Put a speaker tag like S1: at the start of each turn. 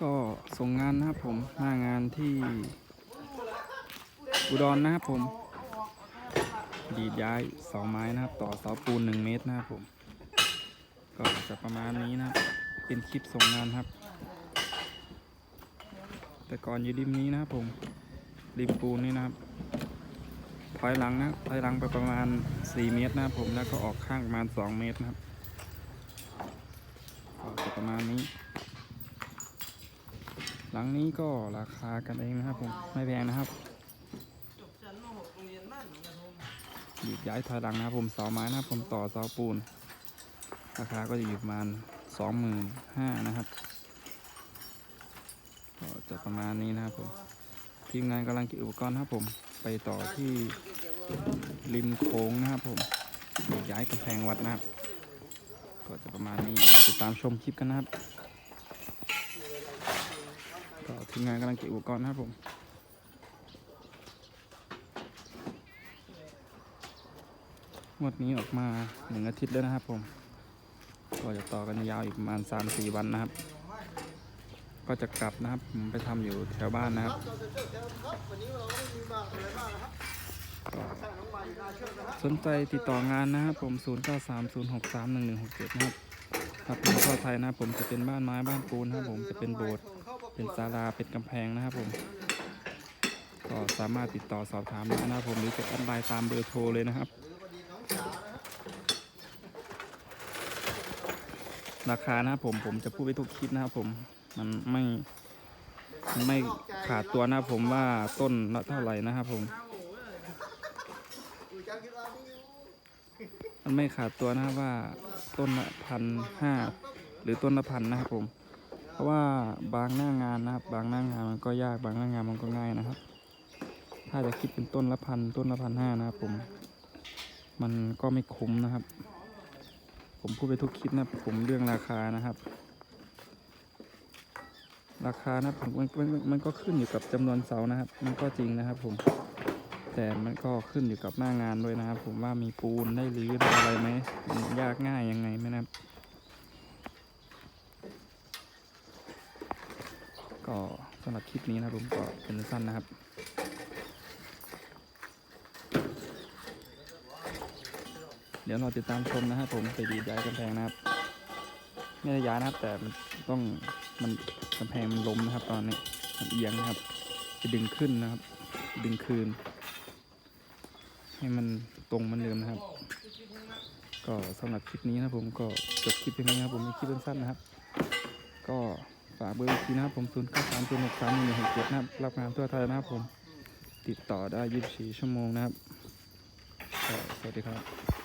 S1: ก็ส่งงานนะครับผมหน้างานที่อุดรนะครับผม ดีดย้ายเสาไม้นะครับ ต่อเสาปูนหนึ่งเมตรนะครับผม ก็จะประมาณนี้นะครับเป็นคลิปส่งงานครับ แต่ก่อนอยู่ริมนี้นะครับผมริมปูนนี่นะครับ ถอยหลังนะถอยหลังไปประมาณ 4 เมตรนะครับผมแล้วก็ออกข้างประมาณ 2 เมตรนะครับก็จะประมาณนี้ ลังนี้ก็ราคากันเองนะครับผมไม่แพงนะครับดีดย้ายถอยหลังนะครับผมเสาไม้นะครับผมต่อเสาปูน ราคาก็จะอยู่ประมาณสองหมื่นห้านะครับก็จะประมาณนี้นะครับผมทีมงานกำลังเก็บอุปกรณ์นะครับผมไปต่อที่ริมโค้งนะครับผมย้ายกำแพงวัดนะครับ ก็จะประมาณนี้ติดตามชมคลิปกันนะครับ ทีมงานกำลังเก็บอุปกรณ์นะครับผมงวดนี้ออกมาหนึ่งอาทิตย์แล้วนะครับผมก็จะต่อกันยาวอีกประมาณ 3-4 วันนะครับ ก็จะกลับนะครับผมไปทำอยู่แถวบ้านนะครับสนใจติดต่องานนะครับผม 0930631167 นะครับครับเป็นทั่วไทยนะครับผมจะเป็นบ้านไม้บ้านปูนนะครับผมจะเป็นโบสถ์ เป็นศาลาเป็นกำแพงนะครับผม ก็สามารถติดต่อสอบถามได้นะครับผมหรือจะแอดไลน์ตามเบอร์โทรเลยนะครับ ราคานะครับผมผมจะพูดไปทุกคลิปนะครับผมมันไม่ไม่ขาดตัวนะครับผมว่าต้นละเท่าไหร่นะครับผมมันไม่ขาดตัวนะครับว่าต้นละพันห้าหรือต้นละพันนะครับผม ราะว่าบางหน้างานนะครับ บางหน้างานมันก็ยากบางหน้างานมันก็ง่ายนะครับ ถ้าจะคิดเป็นต้นละพันต้นละพันห้านะครับผม มันก็ไม่คุ้มนะครับ ผมพูดไปทุกคลิปนะผมเรื่องราคานะครับ ราคานะผมมันมันมันก็ขึ้นอยู่กับจำนวนเสานะครับ มันก็จริงนะครับ ผม แต่มันก็ขึ้นอยู่กับหน้างานด้วยนะครับ ผมว่ามีปูนได้หรืออะไรไหมยากง่ายยังไงไหมนะครับ ก็สำหรับคลิปนี้นะครับผมก็เป็นสั้นนะครับเดี๋ยวเราติดตามชมนะครับผมไปดีดย้ายกำแพงนะครับไม่ได้ย้ายนะครับ แต่มันต้องมันกำแพงมันล้มนะครับ ตอนนี้มันเอียงนะครับ จะดึงขึ้นนะครับ ดึงคืน ให้มันตรงมันเดิมนะครับ ก็สำหรับคลิปนี้นะครับผมก็จบคลิปเพียงเท่านี้ครับผมมีคลิปสั้นๆนะครับ ก็ ฝากเบอร์อีกทีนะครับผม0 9 3 0 6 3 1 6 7นะครับรับงานทั่วไทยนะครับผมติดต่อได้24ชั่วโมงนะครับ สวัสดีครับ